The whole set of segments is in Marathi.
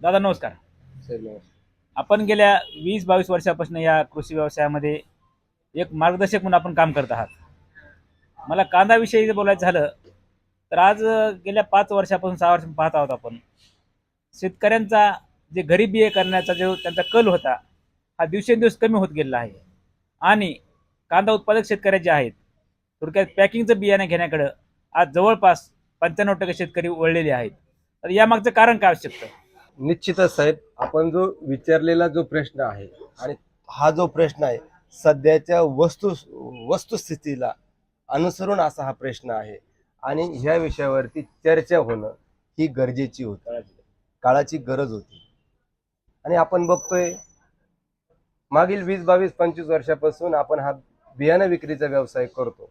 दादा नमस्कार. आपण गेल्या वीस बावीस वर्षापासून या कृषी व्यवसायामध्ये एक मार्गदर्शक म्हणून आपण काम करत आहात. मला कांदाविषयी जर बोलायचं झालं तर आज गेल्या पाच वर्षापासून सहा वर्ष पाहत आहोत आपण. शेतकऱ्यांचा जे घरी बिये करण्याचा जो त्यांचा कल होता हा दिवसेंदिवस कमी होत गेलेला आहे. आणि कांदा उत्पादक शेतकरी जे आहेत थोडक्यात पॅकिंगचं बियाणं घेण्याकडं आज जवळपास पंच्याण्णव टक्के शेतकरी वळलेले आहेत. तर यामागचं कारण काय असू शकतं? निश्चितच साहेब आपण जो विचारलेला जो प्रश्न आहे आणि हा जो प्रश्न आहे सध्याच्या वस्तू वस्तुस्थितीला अनुसरून असा हा प्रश्न आहे आणि ह्या विषयावरती चर्चा होणं ही गरजेची होती. काळाची गरज होती. आणि आपण बघतोय मागील वीस बावीस पंचवीस वर्षापासून आपण हा बियाणं विक्रीचा व्यवसाय करतो.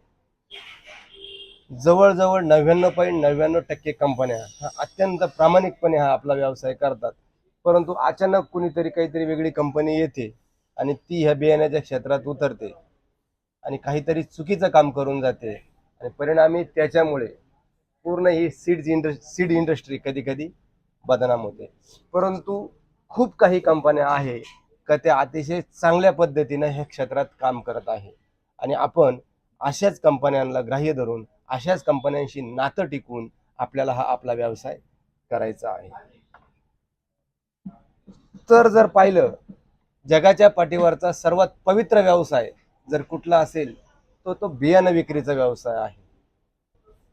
जवळजवळ नव्याण्णव पॉईंट नव्याण्णव टक्के कंपन्या हा अत्यंत प्रामाणिकपणे हा आपला व्यवसाय करतात. परंतु अचानक कुणीतरी काहीतरी वेगळी कंपनी येते आणि ती ह्या बियाण्याच्या क्षेत्रात उतरते आणि काहीतरी चुकीचं काम करून जाते. आणि परिणामी त्याच्यामुळे पूर्ण ही सीड इंड सीड इंडस्ट्री कधी कधी बदनाम होते. परंतु खूप काही कंपन्या आहे का त्या अतिशय चांगल्या पद्धतीनं ह्या क्षेत्रात काम करत आहे. आणि आपण अशाच कंपन्यांना ग्राह्य धरून अशाच कंपन्यांशी नातं टिकून आपल्याला हा आपला व्यवसाय करायचा आहे. तर जर पाहिलं जगाच्या पाठीवरचा सर्वात पवित्र व्यवसाय जर कुठला असेल तो तो बियाणं विक्रीचा व्यवसाय आहे.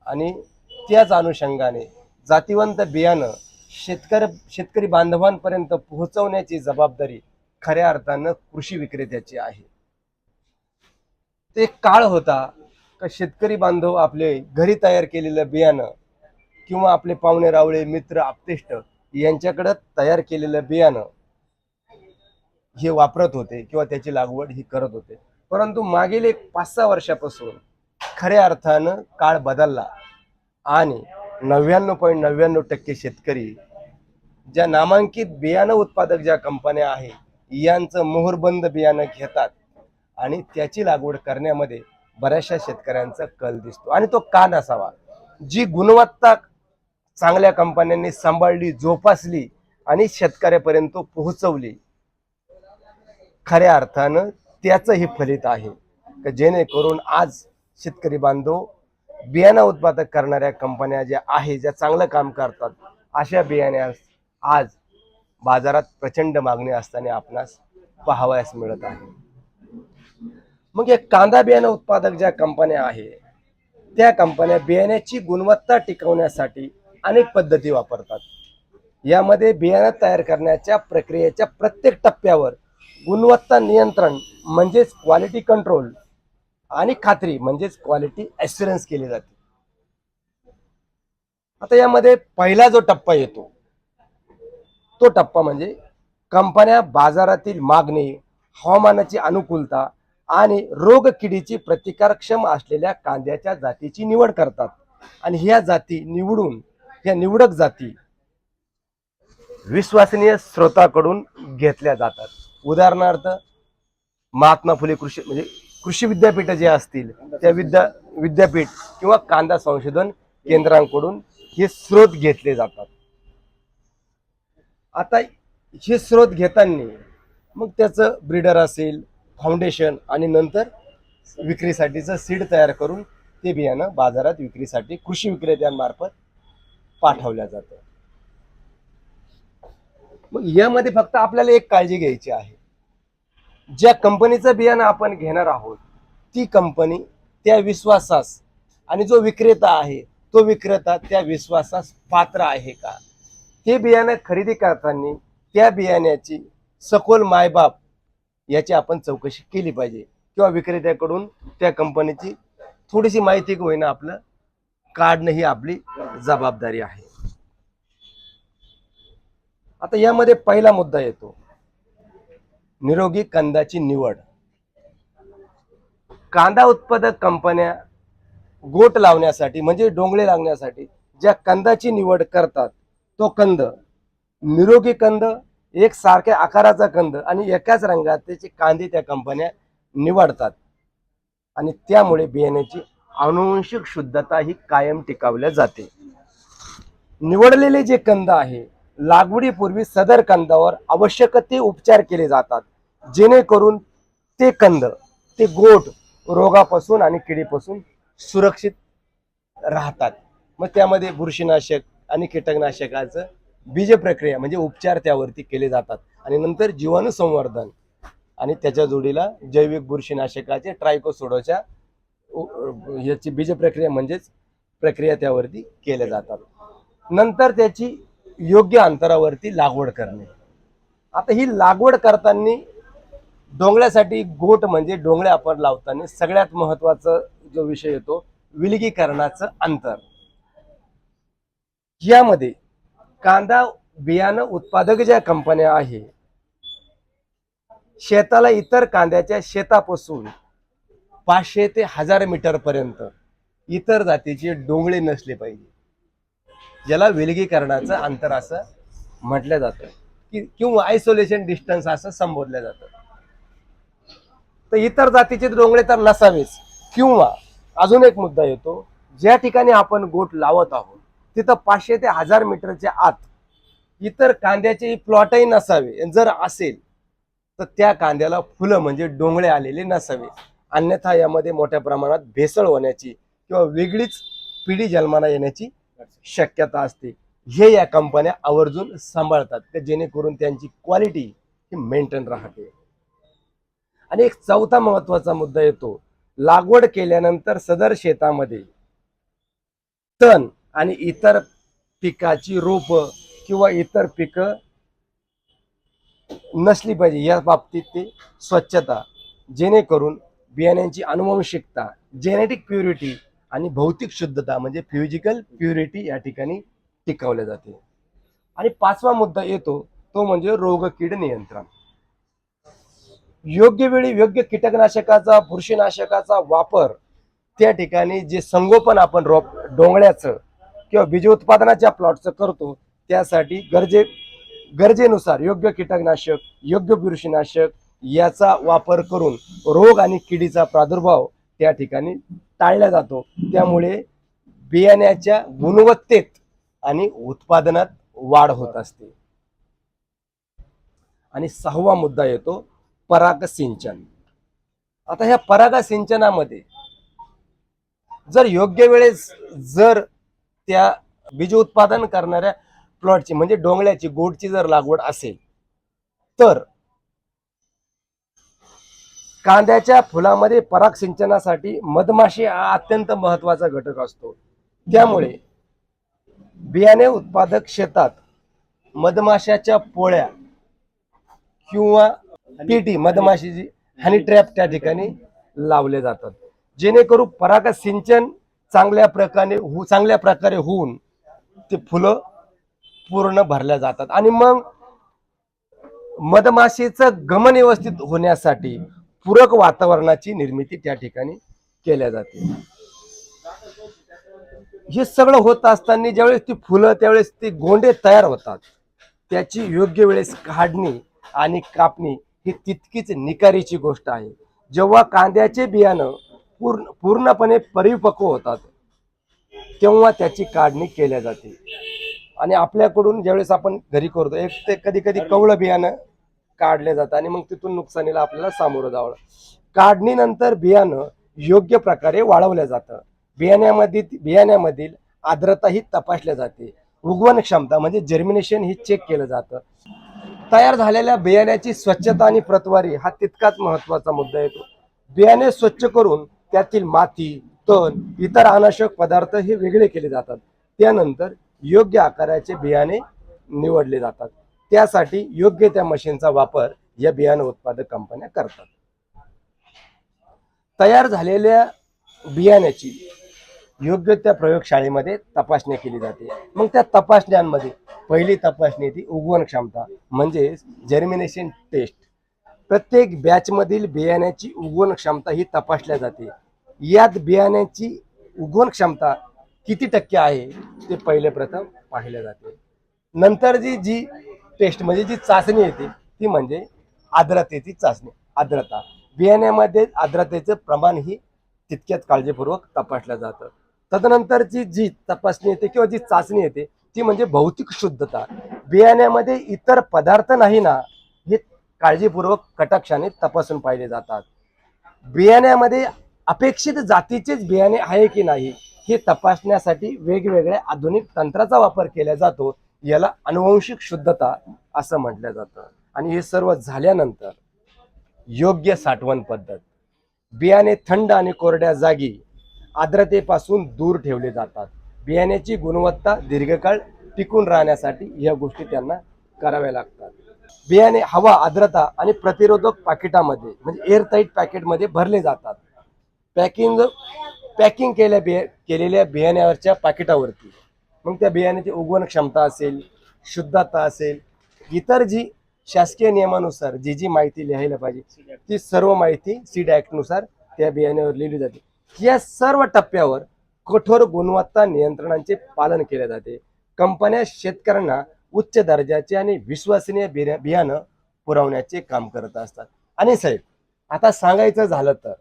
आणि त्याच अनुषंगाने जातीवंत बियाणं शेतकरी शेतकरी बांधवांपर्यंत पोहोचवण्याची जबाबदारी खऱ्या अर्थानं कृषी विक्रेत्याची आहे. ते काळ होता का शेतकरी बांधव आपले घरी तयार केलेलं बियाणं किंवा आपले पाहुणे रावळे मित्र आपतेष्ट यांच्याकडं तयार केलेलं बियाणं हे वापरत होते किंवा त्याची लागवड ही करत होते. परंतु मागील एक पाच सहा वर्षापासून खऱ्या अर्थानं काळ बदलला आणि नव्याण्णव पॉईंट नव्याण्णव टक्के शेतकरी ज्या नामांकित बियाणं उत्पादक ज्या कंपन्या आहे यांचं मोहरबंद बियाणं घेतात आणि त्याची लागवड करण्यामध्ये बऱ्याचशा शेतकऱ्यांचा कल दिसतो. आणि तो का नसावा? जी गुणवत्ता चांगल्या कंपन्यांनी सांभाळली जोपासली आणि शेतकऱ्यापर्यंत पोहोचवली खऱ्या अर्थानं त्याचं हे फलित आहे का जेणेकरून आज शेतकरी बांधव बियाणं उत्पादक करणाऱ्या कंपन्या ज्या आहे ज्या चांगलं काम करतात अशा बियाण्यास आज बाजारात प्रचंड मागणी असताना आपणास पाहावयास मिळत आहे. मग या कांदा बियाणं उत्पादक ज्या कंपन्या आहे त्या कंपन्या बियाण्याची गुणवत्ता टिकवण्यासाठी अनेक पद्धती वापरतात. यामध्ये बियाणं तयार करण्याच्या प्रक्रियेच्या प्रत्येक टप्प्यावर गुणवत्ता नियंत्रण म्हणजेच क्वालिटी कंट्रोल आणि खात्री म्हणजेच क्वालिटी ॲश्युरन्स केली जाते. आता यामध्ये पहिला जो टप्पा येतो तो टप्पा म्हणजे कंपन्या बाजारातील मागणी हवामानाची अनुकूलता आणि रोग किडीची प्रतिकारक्षम असलेल्या कांद्याच्या जातीची निवड करतात. आणि ह्या जाती निवडून ह्या निवडक जाती विश्वसनीय स्रोताकडून घेतल्या जातात. उदाहरणार्थ महात्मा फुले कृषी म्हणजे कृषी विद्यापीठ जे असतील त्या विद्या विद्यापीठ किंवा कांदा संशोधन केंद्रांकडून हे स्रोत घेतले जातात. आता हे स्रोत घेताना मग त्याचं ब्रीडर असेल फाउंडेशन आणि नंतर विक्रीसाठीचं सीड तयार करून ते बियाणं बाजारात विक्रीसाठी कृषी विक्रेत्यांमार्फत पाठवल्या जातं. मग यामध्ये फक्त आपल्याला एक काळजी घ्यायची आहे. ज्या कंपनीचं बियाणं आपण घेणार आहोत ती कंपनी त्या विश्वासास आणि जो विक्रेता आहे तो विक्रेता त्या विश्वासास पात्र आहे का? ते बियाणं खरेदी करताना त्या बियाण्याची सखोल मायबाप याची आपण चौकशी केली पाहिजे. किंवा विक्रेत्याकडून त्या कंपनीची थोडीशी माहिती होईना आपलं काढणं ही आपली जबाबदारी आहे. आता यामध्ये पहिला मुद्दा येतो. निरोगी कंदाची निवड. कांदा उत्पादक कंपन्या गोट लावण्यासाठी म्हणजे डोंगळे लागण्यासाठी ज्या कंदाची निवड करतात तो कंद निरोगी कंद एक सारख्या आकाराचा कंद आणि एकाच रंगात त्याचे कांदे त्या कंपन्या निवडतात. आणि त्यामुळे बियाण्याची अनुवंशिक शुद्धता ही कायम टिकावल्या जाते. निवडलेले जे कंद आहे लागवडीपूर्वी सदर कंदावर आवश्यक ते उपचार केले जातात जेणेकरून ते कंद ते गोट रोगापासून आणि किडीपासून सुरक्षित राहतात. मग त्यामध्ये बुरशीनाशक आणि कीटकनाशकाचं बीज प्रक्रिया म्हणजे उपचार त्यावरती केले जातात. आणि नंतर जीवाणू संवर्धन आणि त्याच्या जोडीला जैविक बुरशीनाशकाचे ट्रायकोसोडोच्या याची बीज प्रक्रिया म्हणजेच प्रक्रिया त्यावरती केल्या जातात. नंतर त्याची योग्य अंतरावरती लागवड करणे. आता ही लागवड करताना डोंगळ्यासाठी गोट म्हणजे डोंगळे आपण लावताना सगळ्यात महत्त्वाचा जो विषय येतो विलगीकरणाचं अंतर. यामध्ये कांदा बियाणं उत्पादक ज्या कंपन्या आहे शेताला इतर कांद्याच्या शेतापासून पाचशे ते हजार मीटर पर्यंत इतर जातीचे डोंगळे नसले पाहिजे. ज्याला विलगीकरणाचं अंतर असं म्हटलं जातं. की किंवा आयसोलेशन डिस्टन्स असं संबोधलं जातं. तर इतर जातीचे डोंगळे तर नसावेच. किंवा अजून एक मुद्दा येतो. ज्या ठिकाणी आपण गोट लावत आहोत तिथं पाचशे ते हजार मीटरच्या आत इतर कांद्याचे प्लॉटही नसावे. जर असेल तर त्या कांद्याला फुलं म्हणजे डोंगळे आलेले नसावे. अन्यथा यामध्ये मोठ्या प्रमाणात भेसळ होण्याची किंवा वेगळीच पिढी जन्माला येण्याची शक्यता असते. हे या कंपन्या आवर्जून सांभाळतात जेणेकरून त्यांची क्वालिटी ही मेंटेन राहते. आणि एक चौथा महत्त्वाचा मुद्दा येतो. लागवड केल्यानंतर सदर शेतामध्ये तण आणि इतर पिकाची रोप किंवा इतर पिकं नसली पाहिजे या बाबतीत ते स्वच्छता. जेणेकरून बियाण्यांची अनुवंशिकता जेनेटिक प्युरिटी आणि भौतिक शुद्धता म्हणजे फिजिकल प्युरिटी या ठिकाणी टिकवल्या जाते. आणि पाचवा मुद्दा येतो तो म्हणजे रोग किड नियंत्रण. योग्य वेळी योग्य कीटकनाशकाचा बुरशीनाशकाचा वापर त्या ठिकाणी जे संगोपन आपण रोप डोंगळ्याचं किंवा बीज उत्पादनाच्या प्लॉटचं करतो त्यासाठी गरजे गरजेनुसार योग्य कीटकनाशक योग्य बुरशीनाशक याचा वापर करून रोग आणि किडीचा प्रादुर्भाव त्या ठिकाणी टाळला जातो. त्यामुळे बियाण्याच्या गुणवत्तेत आणि उत्पादनात वाढ होत असते. आणि सहावा मुद्दा येतो पराग सिंचन. आता ह्या पराग सिंचनामध्ये जर योग्य वेळेस जर त्या बीज उत्पादन करणाऱ्या प्लॉटची म्हणजे डोंगळ्याची गोडची जर लागवड असेल तर कांद्याच्या फुलामध्ये पराग सिंचनासाठी मधमाशी हा अत्यंत महत्त्वाचा घटक असतो. त्यामुळे बियाणे उत्पादक शेतात मधमाशाच्या पोळ्या किंवा पीटी मधमाशीची हनी ट्रॅप त्या ठिकाणी लावले जातात. जेणेकरून पराग सिंचन चांगल्या प्रकारे हो चांगल्या प्रकारे होऊन ते फुलं पूर्ण भरल्या जातात. आणि मग मधमाशीचं गमन व्यवस्थित होण्यासाठी पूरक वातावरणाची निर्मिती त्या ठिकाणी केल्या जाते. हे सगळं होत असताना ज्यावेळेस ती फुलं त्यावेळेस ते गोंडे तयार होतात. त्याची योग्य वेळेस काढणी आणि कापणी ही तितकीच निकारीची गोष्ट आहे. जेव्हा कांद्याचे बियाणं पूर्ण पूर्णपणे परिपक्व होतात. तेव्हा त्याची काढणी केल्या जाते. आणि आपल्याकडून ज्यावेळेस आपण घरी करतो एक ते कधी कधी कवळं बियाणं काढले जातं आणि मग तिथून नुकसानीला आपल्याला सामोरं जावं काढणीनंतर बियाणं योग्य प्रकारे वाढवलं जातं. बियाण्यामध्ये बियाण्यामधील आर्द्रता ही तपासल्या जाते. उगवण क्षमता म्हणजे जर्मिनेशन ही चेक केलं जातं. तयार झालेल्या बियाण्याची स्वच्छता आणि प्रतवारी हा तितकाच महत्त्वाचा मुद्दा येतो. बियाणे स्वच्छ करून त्यातील माती तण इतर अनाशक पदार्थ हे वेगळे केले जातात. त्यानंतर योग्य आकाराचे बियाणे निवडले जातात. त्यासाठी योग्य त्या मशीनचा वापर या बियाणे उत्पादक कंपन्या करतात. तयार झालेल्या बियाण्याची योग्य त्या प्रयोगशाळेमध्ये तपासणी केली जाते. मग त्या तपासण्यांमध्ये पहिली तपासणी ती उगवण क्षमता म्हणजे जर्मिनेशन टेस्ट प्रत्येक बॅचमधील बियाण्याची उगवण क्षमता ही तपासल्या जाते. यात बियाण्याची उगवण क्षमता किती टक्के आहे ते पहिले प्रथम पाहिले जाते. नंतर जी जी टेस्ट म्हणजे जी चाचणी येते ती म्हणजे आर्द्रतेची चाचणी आर्द्रता. बियाण्यामध्ये आर्द्रतेचं प्रमाण ही तितक्याच काळजीपूर्वक तपासलं जातं. तदनंतरची जी तपासणी येते किंवा जी चाचणी येते ती म्हणजे भौतिक शुद्धता. बियाण्यामध्ये इतर पदार्थ नाही ना काळजीपूर्वक कटाक्षाने तपासून पाहिले जातात. बियाण्यामध्ये अपेक्षित जातीचेच बियाणे आहे की नाही हे तपासण्यासाठी वेगवेगळ्या आधुनिक तंत्राचा वापर केला जातो याला अनुवंशिक शुद्धता असं म्हटलं जातं. आणि हे सर्व झाल्यानंतर योग्य साठवण पद्धत. बियाणे थंड आणि कोरड्या जागी आर्द्रतेपासून दूर ठेवले जातात. बियाण्याची गुणवत्ता दीर्घकाळ टिकून राहण्यासाठी या गोष्टी त्यांना कराव्या लागतात. बियाणे हवा आर्द्रता आणि प्रतिरोधक पाकिटामध्ये म्हणजे एअरटाईट पॅकेटमध्ये भरले जातात. पॅकिंग पॅकिंग केल्या बिया केलेल्या बियाण्यावरच्या पाकिटावरती. मग त्या बियाण्याची उगवण क्षमता असेल शुद्धता असेल इतर जी शासकीय नियमानुसार जी जी माहिती लिहायला पाहिजे ती सर्व माहिती सीड ॲक्टनुसार त्या बियाण्यावर लिहिली जाते. या सर्व टप्प्यावर कठोर गुणवत्ता नियंत्रणांचे पालन केले जाते. कंपन्या शेतकऱ्यांना उच्च दर्जाचे आणि विश्वसनीय बिया- बियाणं पुरवण्याचे काम करत असतात. आणि साहेब आता सांगायचं झालं तर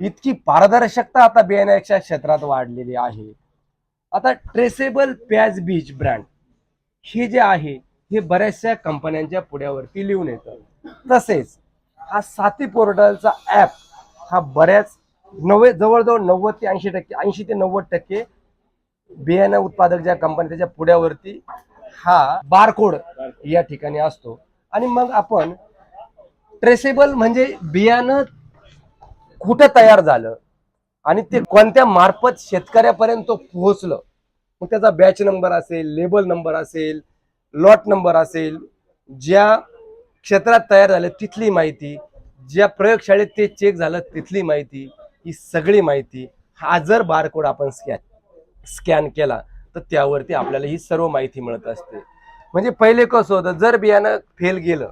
इतकी पारदर्शकता आता बियाण्याच्या क्षेत्रात वाढलेली आहे. आता ट्रेसेबल प्याज बीज ब्रँड हे जे आहे हे बऱ्याचशा कंपन्यांच्या पुढ्यावरती लिहून येतं. तसेच हा साथी पोर्टलचा ॲप हा बऱ्याच नव्हे जवळजवळ नव्वद ते ऐंशी टक्के ऐंशी ते नव्वद टक्के बियाणं उत्पादक ज्या कंपन्या त्याच्या पुढ्यावरती हा बारकोड या ठिकाणी असतो. आणि मग आपण ट्रेसेबल म्हणजे बियाणं कुठं तयार झालं आणि ते कोणत्या मार्फत शेतकऱ्यापर्यंत पोहोचलं. मग त्याचा बॅच नंबर असेल लेबल नंबर असेल लॉट नंबर असेल ज्या क्षेत्रात तयार झालं तिथली माहिती ज्या प्रयोगशाळेत ते चेक झालं तिथली माहिती ही सगळी माहिती हा जर बारकोड आपण स्कॅन स्कॅन केला तर त्यावरती आपल्याला ही सर्व माहिती मिळत असते. म्हणजे पहिले कसं होतं जर बियाणं फेल गेलं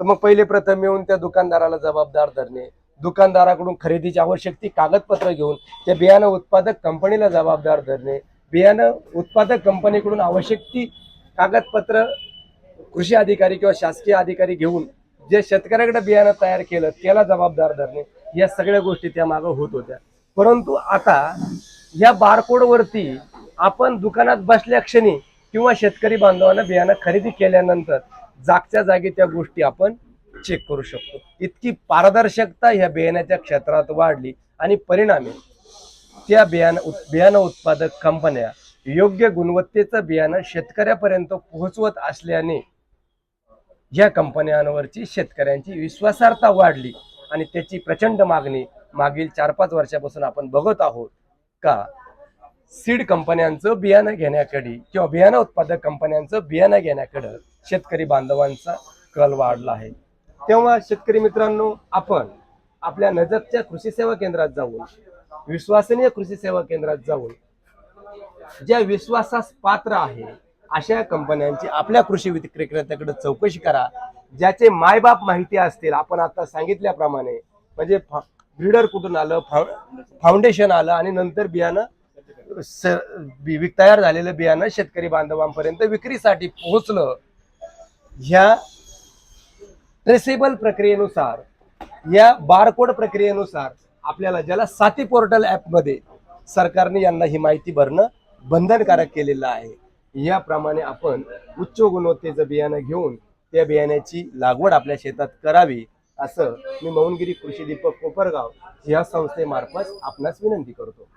तर मग पहिले प्रथम येऊन त्या दुकानदाराला जबाबदार धरणे दुकानदाराकडून खरेदीची आवश्यक ती कागदपत्र घेऊन त्या बियाणं उत्पादक कंपनीला जबाबदार धरणे बियाणं उत्पादक कंपनीकडून आवश्यक ती कागदपत्र कृषी अधिकारी किंवा शासकीय अधिकारी घेऊन जे शेतकऱ्याकडे बियाणं तयार केलं त्याला जबाबदार धरणे या सगळ्या गोष्टी त्या मागं होत होत्या. परंतु आता या बारकोडवरती आपण दुकानात बसल्या क्षणी किंवा शेतकरी बांधवांना बियाणं खरेदी केल्यानंतर जागच्या जागी त्या गोष्टी आपण चेक करू शकतो. इतकी पारदर्शकता ह्या बियाण्याच्या क्षेत्रात वाढली आणि परिणामी त्या बियाणं उत- बियाणं उत्पादक कंपन्या योग्य गुणवत्तेचं बियाणं शेतकऱ्यापर्यंत पोहोचवत असल्याने या कंपन्यांवरची शेतकऱ्यांची विश्वासार्हता वाढली आणि त्याची प्रचंड मागणी मागील चार पाच वर्षापासून आपण बघत आहोत का सीड कंपन्यांचं बियाणं घेण्याकडे किंवा बियाणं उत्पादक कंपन्यांचं बियाणं घेण्याकडं शेतकरी बांधवांचा कल वाढला आहे. तेव्हा शेतकरी मित्रांनो आपण आपल्या नजरच्या कृषी सेवा केंद्रात जाऊन विश्वसनीय कृषी सेवा केंद्रात जाऊन ज्या विश्वासास पात्र आहे अशा कंपन्यांची आपल्या कृषी विक्रेत्याकडे चौकशी करा. ज्याचे मायबाप माहिती असतील आपण आता सांगितल्याप्रमाणे म्हणजे ब्रिडर कुठून आलं फाउंडेशन आलं आणि नंतर बियाणं तयार झालेलं बियाणं शेतकरी बांधवांपर्यंत विक्रीसाठी पोहोचलं. ह्या ट्रेसेबल प्रक्रियेनुसार या बारकोड प्रक्रियेनुसार आपल्याला ज्याला साथी पोर्टल ॲपमध्ये सरकारने यांना ही माहिती भरणं बंधनकारक केलेलं आहे. याप्रमाणे आपण उच्च गुणवत्तेचं बियाणं घेऊन त्या बियाण्याची लागवड आपल्या शेतात करावी असं मी मौनगिरी कृषी दीपक कोपरगाव या संस्थेमार्फत आपणास विनंती करतो.